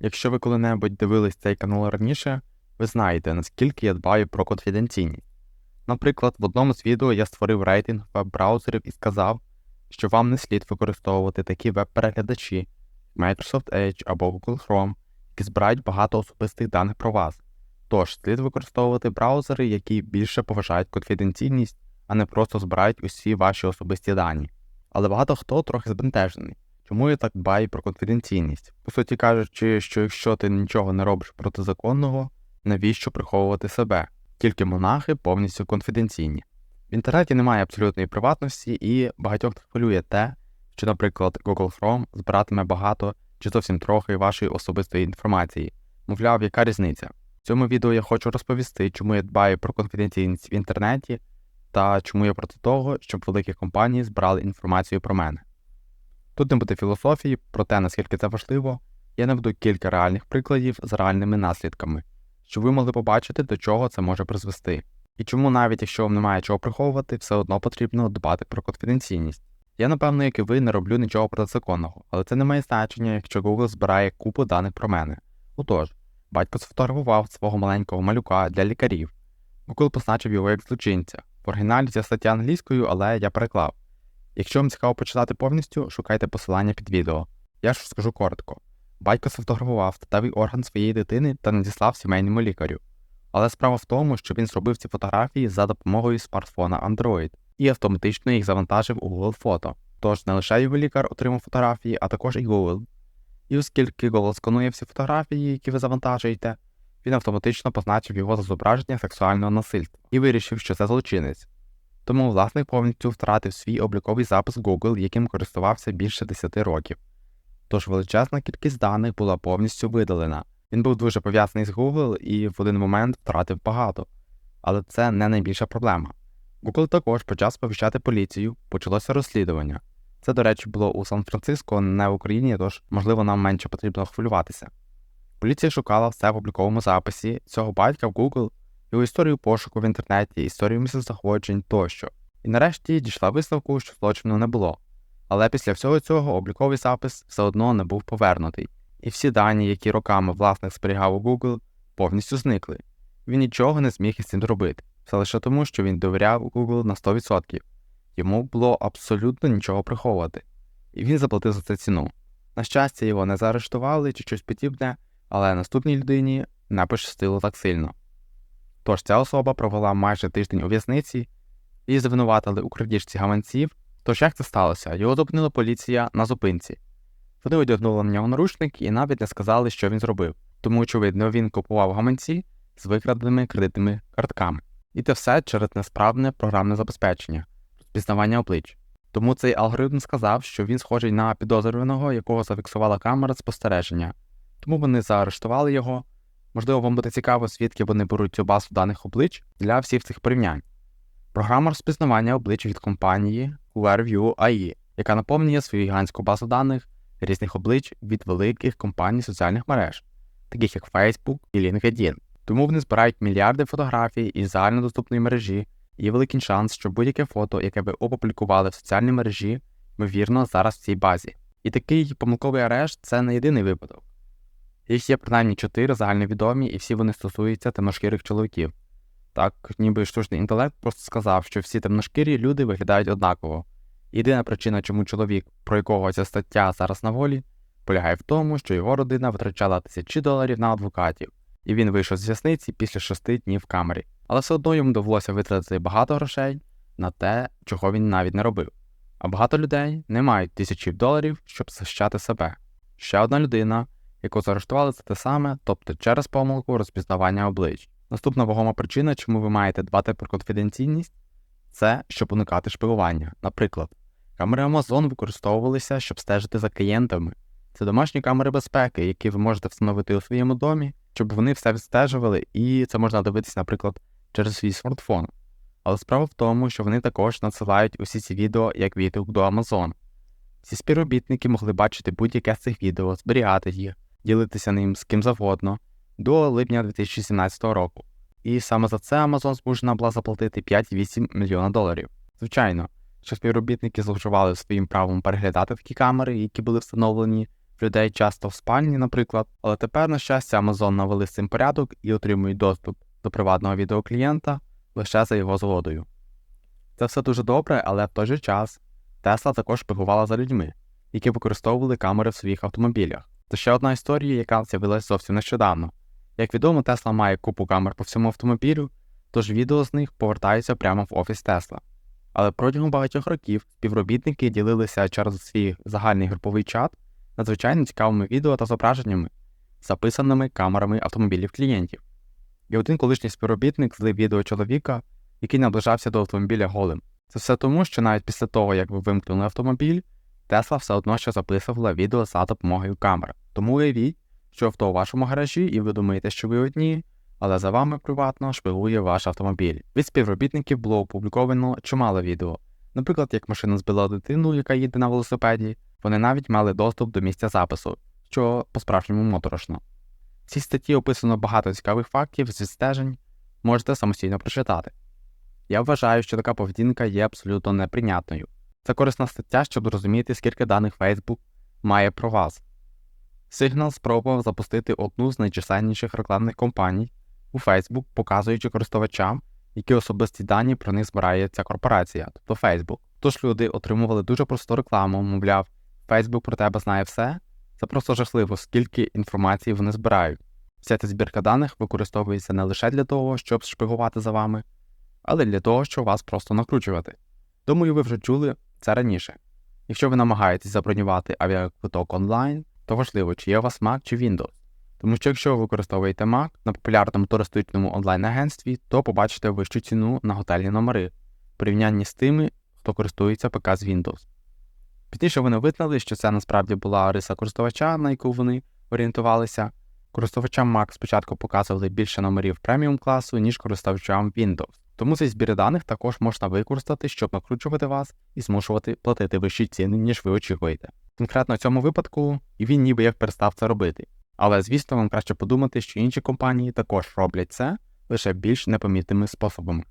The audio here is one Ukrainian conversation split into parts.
Якщо ви коли-небудь дивились цей канал раніше, ви знаєте, наскільки я дбаю про конфіденційність. Наприклад, в одному з відео я створив рейтинг веб-браузерів і сказав, що вам не слід використовувати такі веб-переглядачі, як Microsoft Edge або Google Chrome, які збирають багато особистих даних про вас. Тож слід використовувати браузери, які більше поважають конфіденційність, а не просто збирають усі ваші особисті дані. Але багато хто трохи збентежений. Чому я так дбаю про конфіденційність? По суті кажучи, що якщо ти нічого не робиш протизаконного, навіщо приховувати себе? Тільки монахи повністю конфіденційні. В інтернеті немає абсолютної приватності, і багатьох хвилює те, що, наприклад, Google Chrome збиратиме багато чи зовсім трохи вашої особистої інформації. Мовляв, яка різниця? В цьому відео я хочу розповісти, чому я дбаю про конфіденційність в інтернеті та чому я проти того, щоб великі компанії збирали інформацію про мене. Тут не буде філософії про те, наскільки це важливо, я наведу кілька реальних прикладів з реальними наслідками, щоб ви могли побачити, до чого це може призвести, і чому навіть якщо вам немає чого приховувати, все одно потрібно дбати про конфіденційність. Я, напевно, як і ви, не роблю нічого протизаконного, але це не має значення, якщо Google збирає купу даних про мене. Отож, батько сфотографував свого маленького малюка для лікарів. Google позначив його як злочинця. В оригіналі ця стаття англійською, але я переклав. Якщо вам цікаво почитати повністю, шукайте посилання під відео. Я ж скажу коротко. Батько сфотографував статевий орган своєї дитини та надіслав сімейному лікарю. Але справа в тому, що він зробив ці фотографії за допомогою смартфона Android і автоматично їх завантажив у Google Фото. Тож не лише його лікар отримав фотографії, а також і Google. І оскільки Google сканує всі фотографії, які ви завантажуєте, він автоматично позначив його за зображення сексуального насильства і вирішив, що це злочинець. Тому власник повністю втратив свій обліковий запис Google, яким користувався більше 10 років. Тож величезна кількість даних була повністю видалена. Він був дуже пов'язаний з Google і в один момент втратив багато. Але це не найбільша проблема. Google також почав сповіщати поліцію, почалося розслідування. Це, до речі, було у Сан-Франциско, не в Україні, тож, можливо, нам менше потрібно хвилюватися. Поліція шукала все в обліковому записі цього батька в Google, його історію пошуку в інтернеті, історію місцезнаходжень тощо. І нарешті дійшла висновку, що злочину не було. Але після всього цього обліковий запис все одно не був повернутий, і всі дані, які роками власник зберігав у Google, повністю зникли. Він нічого не зміг із цим зробити, все лише тому, що він довіряв Google на 100%. Йому було абсолютно нічого приховувати, і він заплатив за це ціну. На щастя, його не заарештували чи щось подібне, але наступній людині не пощастило так сильно. Тож ця особа провела майже тиждень у в'язниці і звинуватили у крадіжці гаманців. Тож як це сталося? Його зупинила поліція на зупинці. Вони одягнули на нього наручник і навіть не сказали, що він зробив, тому, очевидно, він купував гаманці з викраденими кредитними картками. І це все через несправне програмне забезпечення, розпізнавання облич. Тому цей алгоритм сказав, що він схожий на підозрюваного, якого зафіксувала камера спостереження. Тому вони заарештували його. Можливо, вам буде цікаво, звідки вони беруть цю базу даних облич для всіх цих порівнянь. Програма розпізнавання облич від компанії QRView AI, яка наповнює свою гігантську базу даних різних облич від великих компаній соціальних мереж, таких як Facebook і LinkedIn. Тому вони збирають мільярди фотографій із загальнодоступної мережі, і є великий шанс, що будь-яке фото, яке ви опублікували в соціальній мережі, ймовірно, зараз в цій базі. І такий помилковий арешт це не єдиний випадок. Їх є принаймні чотири загальновідомі, і всі вони стосуються темношкірих чоловіків. Так, ніби штучний інтелект просто сказав, що всі темношкірі люди виглядають однаково. Єдина причина, чому чоловік, про якого ця стаття зараз на волі, полягає в тому, що його родина витрачала тисячі доларів на адвокатів, і він вийшов з в'язниці після шести днів в камері. Але все одно йому довелося витратити багато грошей на те, чого він навіть не робив. А багато людей не мають тисячі доларів, щоб захищати себе. Ще одна людина, яку заарештували за те саме, тобто через помилку розпізнавання облич. Наступна вагома причина, чому ви маєте дбати про конфіденційність, це щоб уникати шпигування. Наприклад, камери Amazon використовувалися, щоб стежити за клієнтами. Це домашні камери безпеки, які ви можете встановити у своєму домі, щоб вони все відстежували, і це можна дивитися, наприклад, через свій смартфон. Але справа в тому, що вони також надсилають усі ці відео як відгук до Amazon. Всі співробітники могли бачити будь-яке з цих відео, зберігати їх, ділитися ним з ким завгодно до липня 2017 року. І саме за це Amazon змушена була заплатити 5,8 мільйона доларів. Звичайно, що співробітники зловживали своїм правом переглядати такі камери, які були встановлені в людей часто в спальні, наприклад, але тепер, на щастя, Amazon навели цим порядок і отримують доступ до приватного відеоклієнта лише за його згодою. Це все дуже добре, але в той же час Tesla також шпигувала за людьми, які використовували камери в своїх автомобілях. Це ще одна історія, яка з'явилася зовсім нещодавно. Як відомо, Tesla має купу камер по всьому автомобілю, тож відео з них повертаються прямо в офіс Tesla. Але протягом багатьох років співробітники ділилися через свій загальний груповий чат надзвичайно цікавими відео та зображеннями, записаними камерами автомобілів клієнтів. І один колишній співробітник злив відео чоловіка, який наближався до автомобіля голим. Це все тому, що навіть після того, як ви вимкнули автомобіль, Тесла все одно ще записувала відео за допомогою камер. Тому уявіть, що авто у вашому гаражі, і ви думаєте, що ви одні, але за вами приватно шпигує ваш автомобіль. Від співробітників було опубліковано чимало відео. Наприклад, як машина збила дитину, яка їде на велосипеді, вони навіть мали доступ до місця запису, що по-справжньому моторошно. В цій статті описано багато цікавих фактів з відстежень, можете самостійно прочитати. Я вважаю, що така поведінка є абсолютно неприйнятною. Це корисна стаття, щоб зрозуміти, скільки даних Facebook має про вас. Signal спробував запустити одну з найчисленніших рекламних кампаній у Facebook, показуючи користувачам, які особисті дані про них збирає ця корпорація, тобто Facebook. Тож люди отримували дуже просту рекламу, мовляв, Facebook про тебе знає все. Це просто жахливо, скільки інформації вони збирають. Вся ця збірка даних використовується не лише для того, щоб шпигувати за вами, але й для того, щоб вас просто накручувати. Думаю, ви вже чули це раніше. Якщо ви намагаєтесь забронювати авіаквиток онлайн, то важливо, чи є у вас Mac чи Windows. Тому що якщо ви використовуєте Mac на популярному туристичному онлайн-агентстві, то побачите вищу ціну на готельні номери в порівнянні з тими, хто користується ПК з Windows. Пізніше вони визнали, що це насправді була риса користувача, на яку вони орієнтувалися. Користувачам Mac спочатку показували більше номерів преміум класу, ніж користувачам Windows. Тому цей збір даних також можна використати, щоб накручувати вас і змушувати платити вищі ціни, ніж ви очікуєте. Конкретно в цьому випадку він ніби як перестав це робити. Але звісно, вам краще подумати, що інші компанії також роблять це лише більш непомітними способами.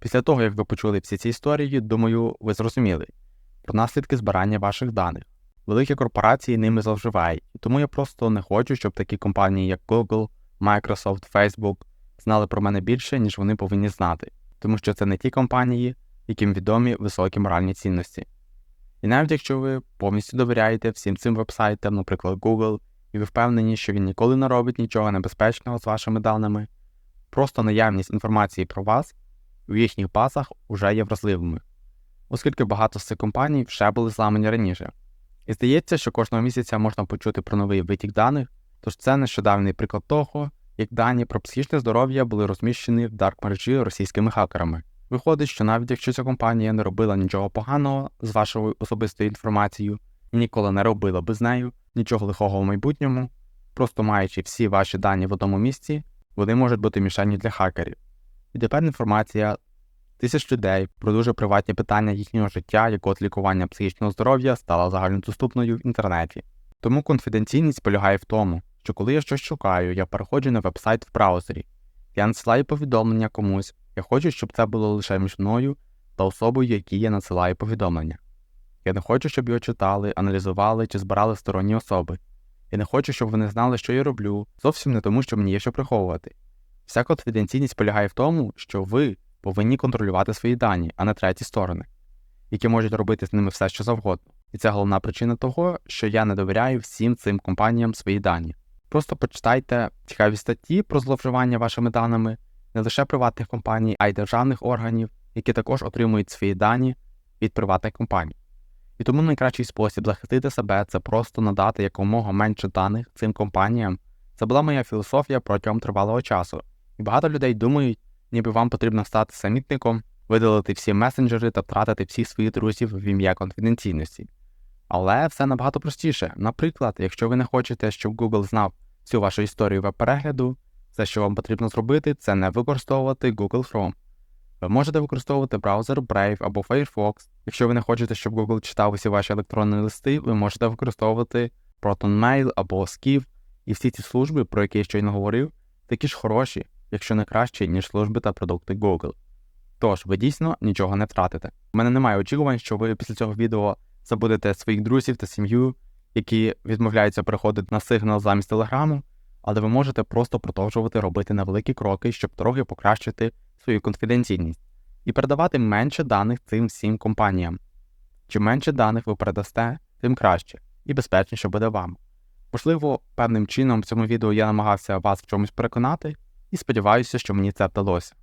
Після того, як ви почули всі ці історії, думаю, ви зрозуміли про наслідки збирання ваших даних. Великі корпорації ними зловживають, тому я просто не хочу, щоб такі компанії, як Google, Microsoft, Facebook, знали про мене більше, ніж вони повинні знати, тому що це не ті компанії, яким відомі високі моральні цінності. І навіть якщо ви повністю довіряєте всім цим вебсайтам, наприклад, Google, і ви впевнені, що він ніколи не робить нічого небезпечного з вашими даними, просто наявність інформації про вас у їхніх базах вже є вразливими, оскільки багато з цих компаній вже були зламані раніше. І здається, що кожного місяця можна почути про новий витік даних, тож це нещодавний приклад того, як дані про психічне здоров'я були розміщені в дарк мережі російськими хакерами. Виходить, що навіть якщо ця компанія не робила нічого поганого з вашою особистою інформацією і ніколи не робила би з нею нічого лихого в майбутньому, просто маючи всі ваші дані в одному місці, вони можуть бути мішені для хакерів. І тепер інформація тисяч людей про дуже приватні питання їхнього життя, як от лікування психічного здоров'я, стала загальнодоступною в інтернеті. Тому конфіденційність полягає в тому, що коли я щось шукаю, я переходжу на вебсайт в браузері, я надсилаю повідомлення комусь, я хочу, щоб це було лише між мною та особою, якій я надсилаю повідомлення. Я не хочу, щоб його читали, аналізували чи збирали сторонні особи. Я не хочу, щоб вони знали, що я роблю, зовсім не тому, що мені є що приховувати. Вся конфіденційність полягає в тому, що ви повинні контролювати свої дані, а не треті сторони, які можуть робити з ними все, що завгодно. І це головна причина того, що я не довіряю всім цим компаніям свої дані. Просто почитайте цікаві статті про зловживання вашими даними не лише приватних компаній, а й державних органів, які також отримують свої дані від приватних компаній. І тому найкращий спосіб захистити себе це просто надати якомога менше даних цим компаніям. Це була моя філософія протягом тривалого часу. І багато людей думають, ніби вам потрібно стати самітником, видалити всі месенджери та втратити всіх своїх друзів в ім'я конфіденційності. Але все набагато простіше. Наприклад, якщо ви не хочете, щоб Google знав всю вашу історію веб-перегляду, все, що вам потрібно зробити, це не використовувати Google Chrome. Ви можете використовувати браузер Brave або Firefox. Якщо ви не хочете, щоб Google читав усі ваші електронні листи, ви можете використовувати ProtonMail або Skiv, і всі ці служби, про які я щойно говорив, такі ж хороші, якщо не кращі, ніж служби та продукти Google. Тож, ви дійсно нічого не втратите. У мене немає очікувань, що ви після цього відео забудете своїх друзів та сім'ю які відмовляються приходити на сигнал замість телеграму, але ви можете просто продовжувати робити невеликі кроки, щоб трохи покращити свою конфіденційність і передавати менше даних цим всім компаніям. Чим менше даних ви передасте, тим краще і безпечніше буде вам. Можливо, певним чином в цьому відео я намагався вас в чомусь переконати, і сподіваюся, що мені це вдалося.